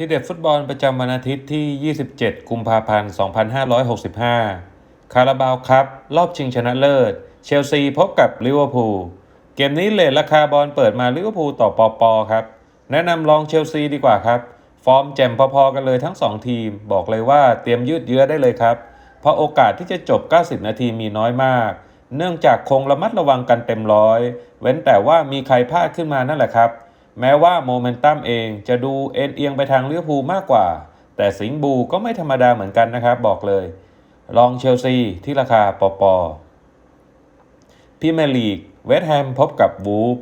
ที่เด็ดฟุตบอลประจำวันอาทิตย์ที่ 27 กุมภาพันธ์ 2565 คาราบาวครับ รอบชิงชนะเลิศ เชลซีพบกับลิเวอร์พูล เกมนี้เลทราคาบอลเปิดมาลิเวอร์พูลต่อปอปอครับ แนะนำลองเชลซีดีกว่าครับ ฟอร์มแจ่มพอๆกันเลยทั้ง 2 ทีม บอกเลยว่าเตรียมยืดเยื้อได้เลยครับ เพราะโอกาสที่จะจบ 90 นาทีมีน้อยมาก เนื่องจากคงระมัดระวังกันเต็มร้อย เว้นแต่ว่ามีใครพลาดขึ้นมานั่นแหละครับ แม้ว่าโมเมนตัมเองจะดูเอ็นเอียงไปทางลิเวอร์พูลมากกว่า แต่สิงบูก็ไม่ธรรมดาเหมือนกันนะครับ บอกเลย ลองเชลซีที่ราคาปอปอพรีเมร์ลีกเวสต์แฮมพบกับวูฟ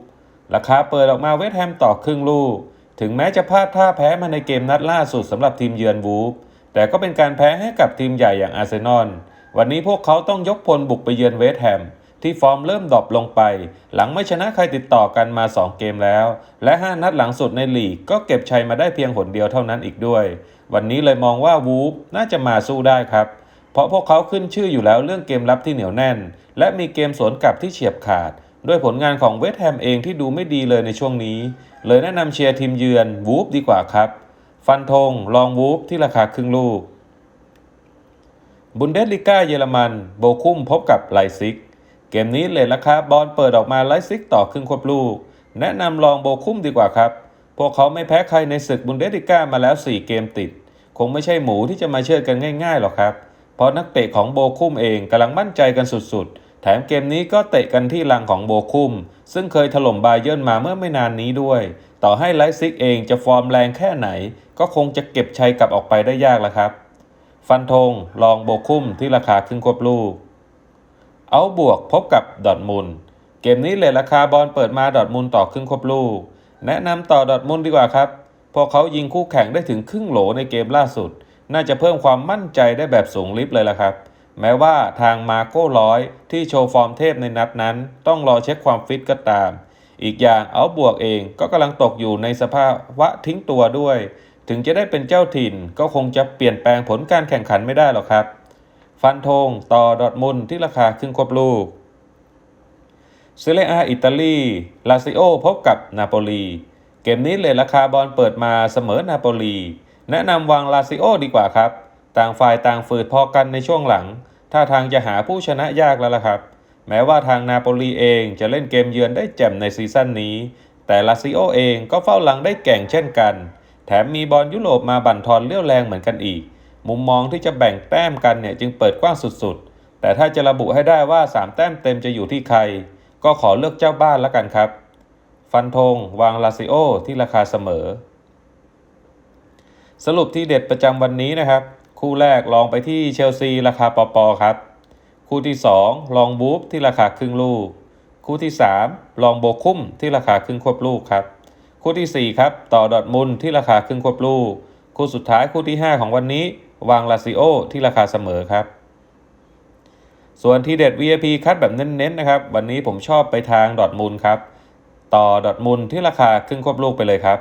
ราคาเปิดออกมาเวสต์แฮมต่อครึ่งลูก ถึงแม้จะพลาดท่าแพ้มาในเกมนัดล่าสุดสำหรับทีมเยือนวูฟแต่ก็เป็นการแพ้ให้กับทีมใหญ่อย่างอาร์เซนอลวันนี้พวกเขาต้องยกพลบุกไปเยือนเวสต์แฮม ที่ฟอร์มเริ่มดรอปลงไป หลังไม่ชนะใครติดต่อกันมา 2 เกมแล้ว และ 5 นัดหลังสุดในลีกก็เก็บชัยมาได้เพียงหนเดียวเท่านั้นอีกด้วย วันนี้เลยมองว่าวูฟน่าจะมาสู้ได้ครับ เพราะพวกเขาขึ้นชื่ออยู่แล้วเรื่องเกมรับที่เหนียวแน่น และมีเกมสวนกลับที่เฉียบขาด ด้วยผลงานของเวสต์แฮมเองที่ดูไม่ดีเลยในช่วงนี้ เลยแนะนำเชียร์ทีมเยือนวูฟดีกว่าครับ ฟันธงลองวูฟที่ราคาครึ่งลูกบุนเดสลิก้าเยอรมัน โบคุมพบกับไลซิกเก มนี้เลทราคาบอลเปิดออกมาไลซิกต่อครึ่งควบลูก แนะนำลองโบคุ้มดีกว่าครับ พวกเขาไม่แพ้ใครในศึกบุนเดสลิก้ามาแล้ว 4 เกมติด คงไม่ใช่หมูที่จะมาเชื่อกันง่ายๆหรอกครับ เพราะนักเตะของโบคุ้มเองกำลังมั่นใจกันสุดๆ แถมเกมนี้ก็เตะกันที่ลังของโบคุ้ม ซึ่งเคยถล่มบาเยิร์นมาเมื่อไม่นานนี้ด้วย ต่อให้ไลซิกเองจะฟอร์มแรงแค่ไหน ก็คงจะเก็บชัยกลับออกไปได้ยากละครับ ฟันธงลองโบคุ้มที่ราคาครึ่งควบลูก เอาบวกพบกับดอทมุนเกมนี้เลยราคาบอลเปิดมาดอทมุนต่อครึ่งควบลูก แนะนำต่อดอทมุนดีกว่าครับ พวกเขายิงคู่แข่งได้ถึงครึ่งโหลในเกมล่าสุด น่าจะเพิ่มความมั่นใจได้แบบสูงลิฟต์เลยละครับ แม้ว่าทางมาโก้ร้อยที่โชว์ฟอร์มเทพในนัดนั้น ต้องรอเช็คความฟิตก็ตาม อีกอย่างเอาบวกเองก็กำลังตกอยู่ในสภาวะทิ้งตัวด้วย ถึงจะได้เป็นเจ้าถิ่นก็คงจะเปลี่ยนแปลงผลการแข่งขันไม่ได้หรอกครับ ฟันธงต่อดอทมุนที่ราคาครึ่งควบลูกเซเรียอาอิตาลีลาซิโอพบกับนาโปลี เกมนี้เลยราคาบอลเปิดมาเสมอนาโปลี แนะนำวางลาซิโอดีกว่าครับ ต่างฝ่ายต่างฝืดพอกันในช่วงหลังถ้าทางจะหาผู้ชนะยากแล้วล่ะครับ แม้ว่าทางนาโปลีเองจะเล่นเกมเยือนได้แจ่มในซีซั่นนี้ แต่ลาซิโอเองก็เฝ้าหลังได้แก่งเช่นกัน แถมมีบอลยุโรปมาบั่นทอนเลี้ยวแรงเหมือนกันอีก มุมมองที่จะแบ่งแต้มกันเนี่ยจึงเปิดกว้างสุดๆ แต่ถ้าจะระบุให้ได้ว่า 3 แต้มเต็มจะอยู่ที่ใคร ก็ขอเลือกเจ้าบ้านล้วกันครับ ฟันธงวางลาซิโอที่ราคาเสมอ สรุปที่เด็ดประจำวันนี้นะครับ คู่แรกลองไปที่เชลซีราคาปอปอครับ คู่ที่ 2 ลองบูฟที่ราคาครึ่งลูก คู่ที่ 3 ลองโบคุ้มที่ราคาครึ่งควบลูกครับ คู่ทีสี่4 ครับ ต่อดอทมุนที่ราคาครึ่งควบลูก คู่สุดท้ายคู่ที่ 5 ของวันนี้ วางลาซิโอที่ราคาเสมอครับ ส่วนทีเด็ด VIP คัดแบบเน้นๆนะครับ วันนี้ผมชอบไปทางดอทมูลครับ ต่อดอทมูลที่ราคาครึ่งควบลูกไปเลยครับ